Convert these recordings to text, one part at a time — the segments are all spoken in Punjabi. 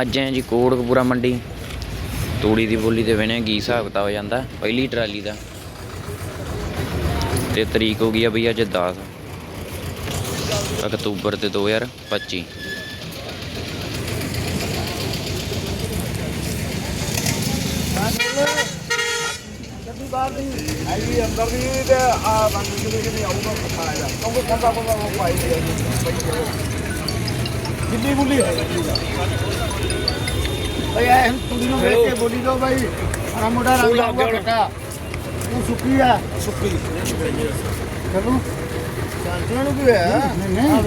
ਅੱਜ ਹੈ ਜੀ ਕੋਟਕਪੂਰਾ ਮੰਡੀ। ਤੂੜੀ ਦੀ ਬੋਲੀ ਤੇ ਵੇਣੇ ਕੀ ਹਿਸਾਬ ਕਿਤਾਬ ਜਾਂਦਾ, ਪਹਿਲੀ ਟਰਾਲੀ ਦਾ। ਤੇ ਤਰੀਕ ਹੋ ਗਈ ਆ ਬਈ ਅੱਜ 10 ਅਕਤੂਬਰ ਤੇ 2025 ਆਈ ਅੰਦਰ ਦੀ ਤੇ ਆ ਬੰਦ ਜਿਹੜੇ ਆਊਗਾ ਪਤਾ ਹੈ ਕਿਉਂਕਿ ਕੰਦਾ ਕੰਦਾ ਉਹ ਪਾਈ ਦੇ ਕਿੰਨੀ ਬੁੱਲੀ ਹੈ। ਭਾਈ ਐ ਕੁੜੀ ਨੂੰ ਵੇਖ ਕੇ ਬੋਲੀ ਦੋ ਭਾਈ ਆ ਮੁੰਡਾ ਰੰਗ ਆਊਗਾ ਘਟਾ ਤੂੰ ਸੁੱਕੀ ਆ। ਸੁੱਕੀ। ਚਲੂ। ਚਾਂਚਣਾ ਨੂੰ ਕੀ ਹੈ ਨਹੀਂ ਨਹੀਂ।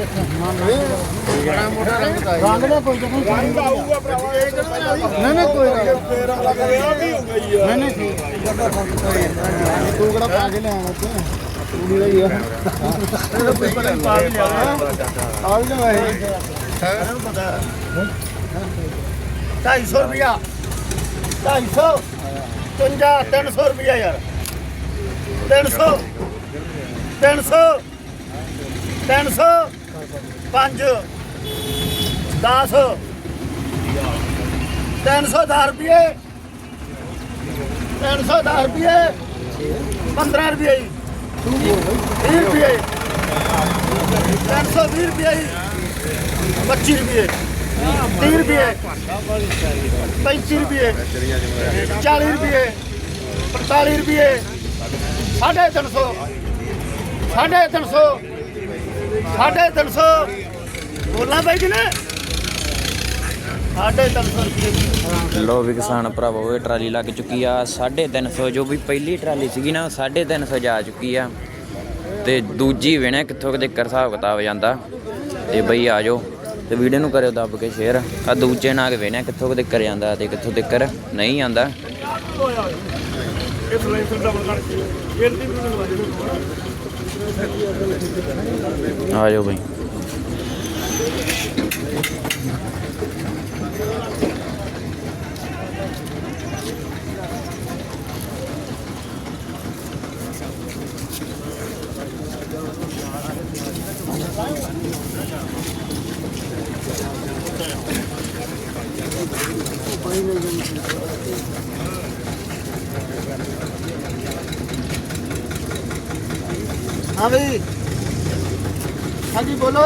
ਬੜਾ ਮੋਟਾ ਰੰਗ ਦਾ ਰੰਗ ਦਾ ਕੋਈ ਕੋਈ ਰੰਗ ਆਊਗਾ ਭਰਾਵਾ ਇਹ ਨਹੀਂ ਨਹੀਂ ਕੋਈ ਨਹੀਂ। ਫੇਰ ਅਗਲਾ ਕਰੇ ਆ ਵੀ ਹੋ ਗਈ ਆ। ਨਹੀਂ ਨਹੀਂ ਤੂੰ ਕਿਹੜਾ ਪਾ ਕੇ ਲਿਆਣਾ ਤੇ ਕੁੜੀ ਦਾ ਹੀ ਆ ਇਹਦਾ ਪੇਪਰ ਪਾ ਲਿਆ ਆ ਵੀ ਲੈ ਹੈ ਪਤਾ 250 ਰੁਪਿਆ 250 50 300 ਰੁਪਿਆ ਯਾਰ। 300 300 300 5 10 310 ਰੁਪਏ 310 ਰੁਪਏ 15 ਰੁਪਏ 20 ਰੁਪਏ 320 ਰੁਪਏ 25 ਰੁਪਏ 30 ਰੁਪਏ 35 ਰੁਪਏ 40 ਰੁਪਏ 45 ਰੁਪਏ ਸਾਢੇ ਤਿੰਨ ਸੌ ਸਾਢੇ ਤਿੰਨ ਸੌ ਸਾਢੇ ਤਿੰਨ ਸੌ ਬੋਲਾਂ ਬਾਈ ਜੀ ਨੇ ਲੋ ਵੀ ਕਿਸਾਨ ਭਰਾਵੋ, ਇਹ ਟਰਾਲੀ ਲੱਗ ਚੁੱਕੀ ਆ। 350 ਜੋ ਵੀ ਪਹਿਲੀ ਟਰਾਲੀ ਸੀਗੀ ਨਾ, ਉਹ 350 ਜਾ ਚੁੱਕੀ ਆ। ਤੇ ਦੂਜੀ ਵੇਣੇ ਕਿੱਥੋਂ ਕਿਤੇ ਕਰ ਹਿਸਾਬ ਕਿਤਾਬ ਜਾਂਦਾ। ਤੇ ਬਈ ਆ ਜਾਓ ਤੇ ਵੀਡੀਓ ਨੂੰ ਕਰਿਓ ਦੱਬ ਕੇ ਸ਼ੇਅਰ ਆ ਦੂਜੇ ਨਾਗ ਵੇਣੇ ਕਿੱਥੋਂ ਕਿਤੇ ਕਰ ਜਾਂਦਾ ਤੇ ਕਿੱਥੋਂ ਤੱਕ ਨਹੀਂ ਆਂਦਾ। ਆ ਜਾਓ ਬਈ। हाँ भाई। हाँ जी बोलो।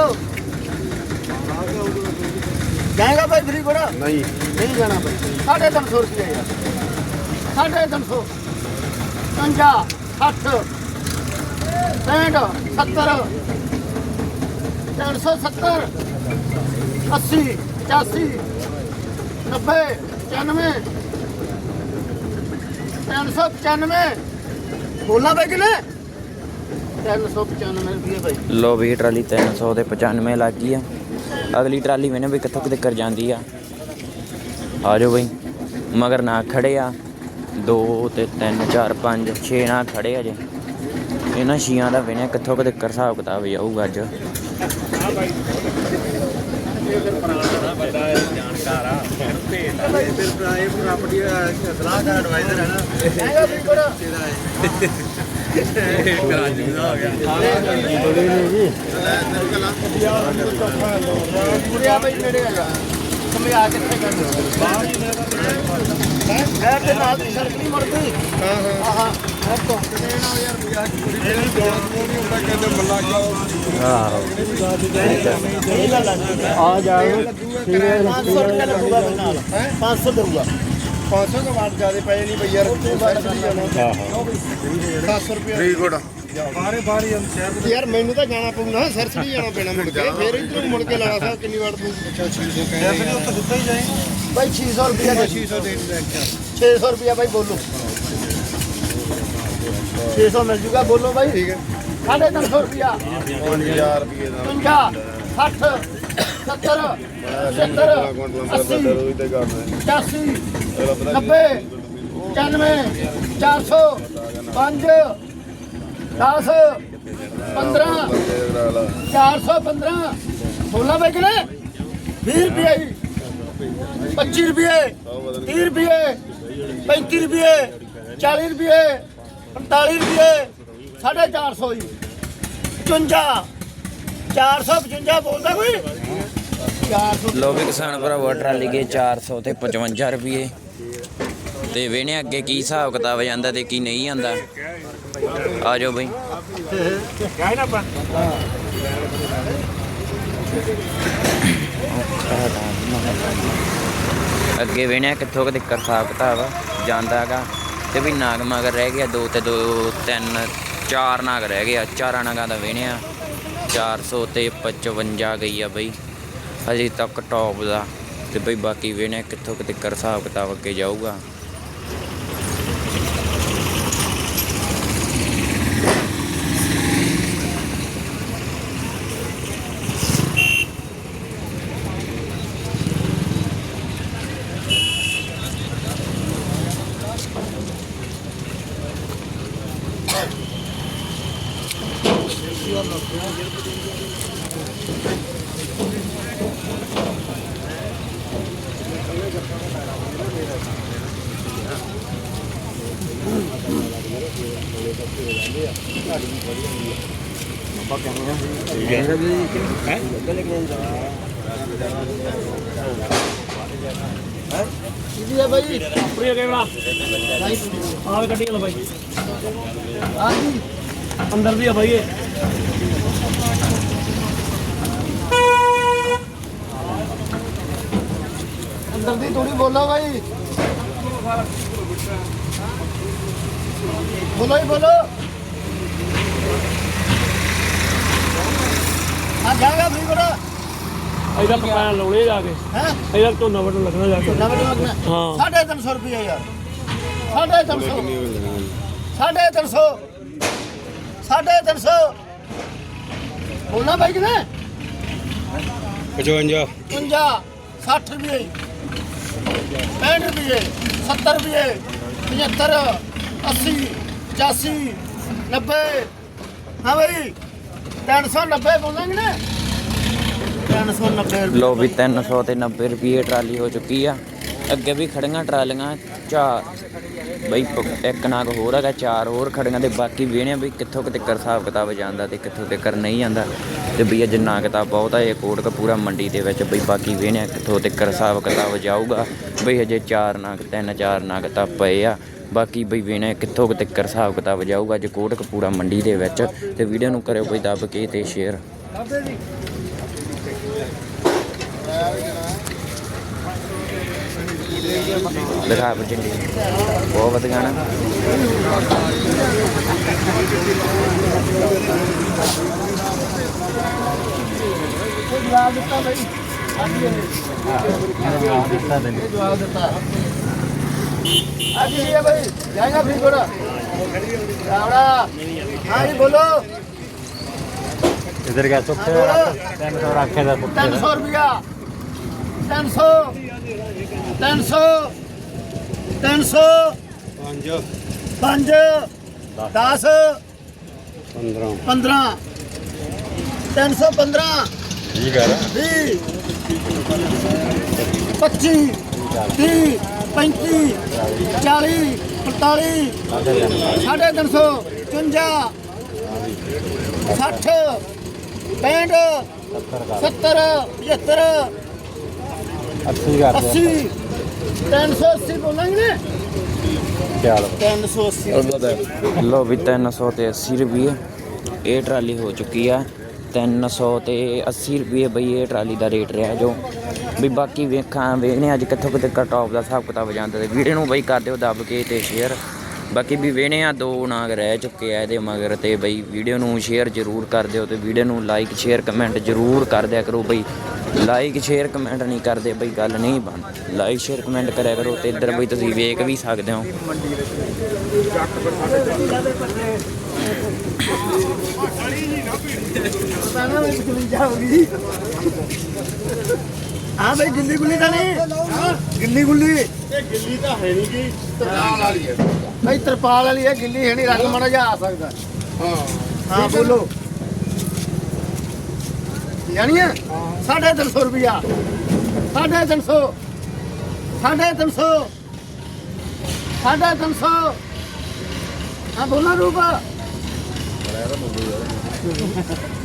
जाएगा भाई फ्री बड़ा ਨਹੀਂ नहीं जाना भाई। साढ़े तीन सौ रुपये साढ़े तीन सौ। पंजा सठ। पैंठ सत्तर। तीन सौ सत्तर। अस्सी पचासी। नब्बे पचानवे। तीन सौ पचानवे। बोलना भाई कि नहीं ਲੋ ਵੀ ਟਰਾਲੀ 300 ਤੇ 95 ਲੱਗ ਆ। ਅਗਲੀ ਟਰਾਲੀ ਮੈਨੇ ਵੀ ਕਿੱਥੋਂ ਕਿਤੇ ਕਰ ਜਾਂਦੀ ਆ। ਆ ਜਾਓ ਬਈ। ਮਗਰ ਨਾ ਖੜੇ ਆ। 2 ਤੇ 3 4 5 6 ਨਾ ਖੜੇ ਆ ਜੇ ਇਹਨਾਂ ਛੀਆਂ ਦਾ ਵੇਣਿਆ ਕਿੱਥੋਂ ਕਿਤੇ ਕਰ ਹਿਸਾਬ ਕਿਤਾਬ ਜਾਊਗਾ ਅੱਜ। ਇਹ ਫਿਰ ਪੁਰਾਣਾ ਸਲਾਹਕਾਰ ਐਡਵਾਈਜ਼ਰ ਹੈ ਨਾ। ਆ ਜਾਓ 500 ਰੁਪਏ ਲੱਗੂਗਾ ਬਈ ਨਾਲ 500 ਦੇਊਗਾ 500 ਦਾ ਵਾਟ ਜ਼ਿਆਦਾ ਪਏ ਨਹੀਂ ਬਈ ਯਾਰ ਜਾਣਾ ਹਾਂ 700 ਰੁਪਏ ਫ੍ਰੀ ਕੋਡ ਬਾਰੇ ਬਾਰੇ ਹਮ ਸ਼ਹਿਰ ਯਾਰ ਮੈਨੂੰ ਤਾਂ ਜਾਣਾ ਪਊਗਾ ਸਰਸਰੀ ਜਾਣਾ ਪੈਣਾ ਮੁੜ ਕੇ। ਫੇਰ ਇਧਰੋਂ ਮੁੜ ਕੇ ਲਾਣਾ ਸਾਹਿਬ ਕਿੰਨੀ ਵਾਰ ਤੂੰ ਅੱਛਾ 600 ਕਹਿੰਦੇ ਉੱਥੇ ਦਿੱਤਾ ਹੀ ਜਾਏਗਾ। ਬਾਈ 600 ਰੁਪਏ ਦੇ। 600 ਦੇ ਦੇ ਅੱਛਾ 600 ਰੁਪਿਆ ਬਾਈ ਬੋਲੋ। 600 ਮਿਲ ਜੂਗਾ ਬੋਲੋ ਬਾਈ। ਠੀਕ ਹੈ। ਸਾਢੇ ਤਿੰਨ ਸੌ ਰੁਪਿਆ 5000 ਰੁਪਏ ਦਾ 50 60 70 70 80 ਤੇ ਕਰਨਾ 85 90 95 400 5 10 15 415 16 ਬਾਈ ਕਿਨੇ 20 ਰੁਪਏ 25 ਰੁਪਏ 30 ਰੁਪਏ 35 ਰੁਪਏ 40 ਰੁਪਏ 45 ਰੁਪਏ 450 ਜੀ। 55 455 ਬੋਲਦਾ ਕੋਈ? 400 ਲੋ ਵੀ ਕਿਸਾਨ ਭਰਾਵੋ ਟਰਾਲੀ ਗਏ 400 ਤੇ 55 ਰੁਪਏ ਤੇ ਵੇਣੇ ਅੱਗੇ ਕੀ ਹਿਸਾਬ ਕਿਤਾਬ ਜਾਂਦਾ ਤੇ ਕੀ ਨਹੀਂ ਆਂਦਾ ਆ ਜਾਓ ਬਈ। ਅੱਗੇ ਵੇਣਿਆ ਕਿੱਥੋਂ ਕਿ ਦਿੱਕਰ ਹਿਸਾਬ ਕਿਤਾਬ ਜਾਂਦਾ ਹੈਗਾ ਤੇ ਵੀ ਨਾਗ ਮਗਰ ਰਹਿ ਗਿਆ ਦੋ ਤੇ ਦੋ ਤਿੰਨ ਚਾਰ ਨਾਗ ਰਹਿ ਗਿਆ ਚਾਰਾਂ ਨਾਗਾਂ ਦਾ ਵੇਣਿਆ 400 ਤੇ 55 ਗਈ ਆ ਬਈ। ਹਜੇ ਤੱਕ ਟੌਪ ਦਾ। ਤੇ ਬਈ ਬਾਕੀ ਵੇਣਿਆ ਕਿੱਥੋਂ ਕਿਤੇ ਕਰ ਹਿਸਾਬ ਕਿਤਾਬ ਅੱਗੇ ਜਾਊਗਾ। ਜੀ ਹੈ ਬਾਈ ਪ੍ਰਿਆ ਕੈਮਰਾ ਬਾਈ ਆਵੇ ਕੱਢੀ ਲਓ ਬਾਈ ਆ ਜੀ ਅੰਦਰ ਦੀ ਆ ਬਾਈ ਇਹ ਦੀ ਥੋੜੀ ਬੋਲੋ ਬਾਈ। ਬੋਲੋ ਹੀ ਬੋਲੋ। ਆ ਜਾਗਾ ਵੀ ਬੜਾ। ਇਹਦਾ ਪਕਾਇਆ ਲਾਉਣੇ ਜਾ ਕੇ। ਹੈ? ਇਹਦਾ ਝੋਨਾ ਵੱਢਣ ਲੱਗਣਾ ਜਾ ਕੇ। ਨਵੇਂ ਲੱਗਣਾ। ਹਾਂ। ਸਾਢੇ ਤਿੰਨ ਸੌ ਰੁਪਏ ਯਾਰ। ਸਾਢੇ ਤਿੰਨ ਸੌ। ਸਾਢੇ ਤਿੰਨ ਸੌ। ਸਾਢੇ ਤਿੰਨ ਸੌ। ਬੋਲਣਾ ਬਾਈ ਕਿਨੇ 55 50 60 ਰੁਪਏ 65 ਰੁਪਏ 70 ਰੁਪਏ 75 80 85 90 ਹਾਂ ਬਈ 390 ਬੋਲਾਂਗੇ ਨਾ। 390 ਲੋ ਵੀ 300 ਤੇ 90 ਰੁਪਏ ਟਰਾਲੀ ਹੋ ਚੁੱਕੀ ਆ। ਅੱਗੇ ਵੀ ਖੜੀਆਂ ਟਰਾਲੀਆਂ, ਚਾਰ। ਬਈ ਪ- ਇੱਕ ਨਾਗ ਹੋਰ ਹੈਗਾ, ਚਾਰ ਹੋਰ ਖੜੀਆਂ ਤੇ ਬਾਕੀ ਵੇਣੇ ਬਈ ਕਿੱਥੋਂ ਕਿਤੇ ਕਰ ਹਿਸਾਬ ਕਿਤਾਬ ਜਾਂਦਾ ਤੇ ਕਿੱਥੋਂ ਤੇ ਕਰ ਨਹੀਂ ਜਾਂਦਾ। ਤੇ ਬਈ ਅੱਜ ਨਾ ਕਿਤਾਬ ਬਹੁਤ ਆ, ਇਹ ਕੋਟ ਕਪੂਰਾ ਮੰਡੀ ਦੇ ਵਿੱਚ ਬਈ ਬਾਕੀ ਵੇਣੇ ਕਿੱਥੋਂ ਤੇ ਕਰ ਹਿਸਾਬ ਕਿਤਾਬ ਜਾਊਗਾ। ਬਈ ਅਜੇ ਚਾਰ ਨਾਗ ਤਿੰਨ ਚਾਰ ਨਾਗ ਤਾਂ ਪਏ ਆ। ਬਾਕੀ ਬਈ ਵੇਣੇ ਕਿੱਥੋਂ ਕਿਤੇ ਕਰ ਹਿਸਾਬ ਕਿਤਾਬ ਜਾਊਗਾ, ਅੱਜ ਕੋਟ ਕਪੂਰਾ ਮੰਡੀ ਦੇ ਵਿੱਚ। ਤੇ ਵੀਡੀਓ ਨੂੰ ਕਰਿਓ ਬਈ ਦੱਬ ਕੇ ਤੇ ਸ਼ੇਅਰ ਦਿਖਾ ਬਚਿੰਡੀ ਬਹੁਤ ਵਧੀਆ ਨਾ। ਜਵਾਬ ਦਿੱਤਾ ਬਈ ਜਵਾਬ ਦਿੱਤਾ ਜਵਾਬ ਦਿੱਤਾ ਅੱਜ ਹੀ ਹੈ ਬਈ ਜਾਏਗਾ ਫਿਰ ਕੋੜਾ ਰਾਵੜਾ ਹਾਂ ਜੀ ਬੋਲੋ। ਇਧਰ ਗਿਆ ਸੁੱਤੇ ਬੋਲੋ 300 ਰੱਖੇ ਦਾ 300 ਰੁਪਿਆ 300 300 300 5 5 10 15 15 315 ਠੀਕ ਹੈ 20 25 30 35 40 45 ਸਾਢੇ ਤਿੰਨ ਸੌ। 55 60 65 70 75 80 ਕਰ। 80 380 ਬੋਲਾਂਗੇ ਨੇ ਚੱਲ 380 ਲੋ ਵੀ 300 ਤੇ 80 ਰੁਪਏ ਇਹ ਟਰਾਲੀ ਹੋ ਚੁੱਕੀ ਆ। 300 ਤੇ 80 ਰੁਪਏ ਬਈ ਇਹ ਟਰਾਲੀ ਦਾ ਰੇਟ ਰਿਹਾ ਜੋ। ਵੀ ਬਾਕੀ ਵੇਖਾਂ ਵੇਖਨੇ ਅੱਜ ਕਿੱਥੋਂ ਕਿਤੇ ਕਟ ਆਫ ਦਾ ਹਿਸਾਬ ਕਿਤਾਬ ਜਾਂਦਾ ਤੇ ਵੀਡੀਓ ਨੂੰ ਬਈ ਕਰ ਦਿਓ ਦੱਬ ਕੇ ਤੇ ਸ਼ੇਅਰ ਬਾਕੀ ਵੀ ਵੇਖਨੇ ਆ ਦੋ ਨਾਗ ਰਹਿ ਚੁੱਕੇ ਆ ਇਹਦੇ ਮਗਰ ਤੇ ਬਈ ਵੀਡੀਓ ਨੂੰ ਸ਼ੇਅਰ ਜ਼ਰੂਰ ਕਰ ਦਿਓ ਤੇ ਵੀਡੀਓ ਨੂੰ ਲਾਈਕ ਸ਼ੇਅਰ ਕਮੈਂਟ ਜ਼ਰੂਰ ਕਰ ਦਿਆ ਕਰੋ ਬਈ। ਲਾਈਕ ਸ਼ੇਅਰ ਕਮੈਂਟ ਨਹੀਂ ਕਰਦੇ ਬਈ ਗੱਲ ਨਹੀਂ ਬਣ ਲਾਈਕ ਸ਼ੇਅਰ ਕਮੈਂਟ ਕਰਿਆ ਕਰੋ ਤੇ ਇੱਧਰ ਬਈ ਤੁਸੀਂ ਵੇਖ ਵੀ ਸਕਦੇ ਹੋ। ਹਾਂ ਬਈ ਗਿੱਲੀ ਗੁੱਲੀ ਤਾਂ ਨਹੀਂ। ਗਿੱਲੀ ਗੁੱਲੀ ਇਹ ਗਿੱਲੀ। ਤਾਂ ਹੈ ਨਹੀਂ ਜੀ ਤਰਪਾਲ ਵਾਲੀ ਹੈ ਬਈ ਤਰਪਾਲ ਵਾਲੀ ਹੈ ਗਿੱਲੀ ਹੈ ਨਹੀਂ ਰੰਗ ਮੜਾ ਜਾ ਆ ਸਕਦਾ। ਹਾਂ। ਹਾਂ ਬੋਲੋ। ਜਾਨੀਏ ਸਾਢੇ ਤਿੰਨ ਸੌ ਰੁਪਿਆ ਸਾਢੇ ਤਿੰਨ ਸੌ। ਸਾਢੇ ਤਿੰਨ ਸੌ। ਤਿੰਨ ਸੌ। ਹਾਂ ਬੋਲੋ ਰੂਪਾ।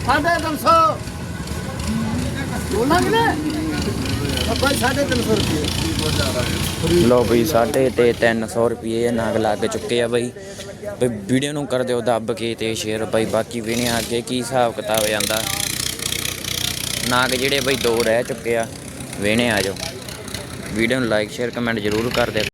ਸਾਢੇ ਤਿੰਨ ਸੌ। ਬੋਲਾਂਗੇ ਨੇ ਆਪਾਂ 350 ਰੁਪਏ। ਲੋ ਬਈ, ਸਾਢੇ ਤੇ 300 ਰੁਪਏ ਨਾਗ ਲੱਗ ਚੁੱਕੇ ਆ ਬਈ। ਬਈ, ਵੀਡੀਓ ਨੂੰ ਕਰ ਦਿਓ ਦੱਬ ਕੇ ਤੇ ਸ਼ੇਅਰ ਬਈ, ਬਾਕੀ ਵੀ ਨੇ ਅੱਗੇ ਕੀ ਹਿਸਾਬ ਕਿਤਾਬ ਜਾਂਦਾ? ਨਾਗ ਜਿਹੜੇ ਬਈ ਦੋ ਰਹਿ ਚੁੱਕੇ ਆ ਵੇਣੇ ਆ ਜਾਓ। ਵੀਡੀਓ ਨੂੰ ਲਾਈਕ ਸ਼ੇਅਰ ਕਮੈਂਟ ਜ਼ਰੂਰ ਕਰ ਦਿਓ।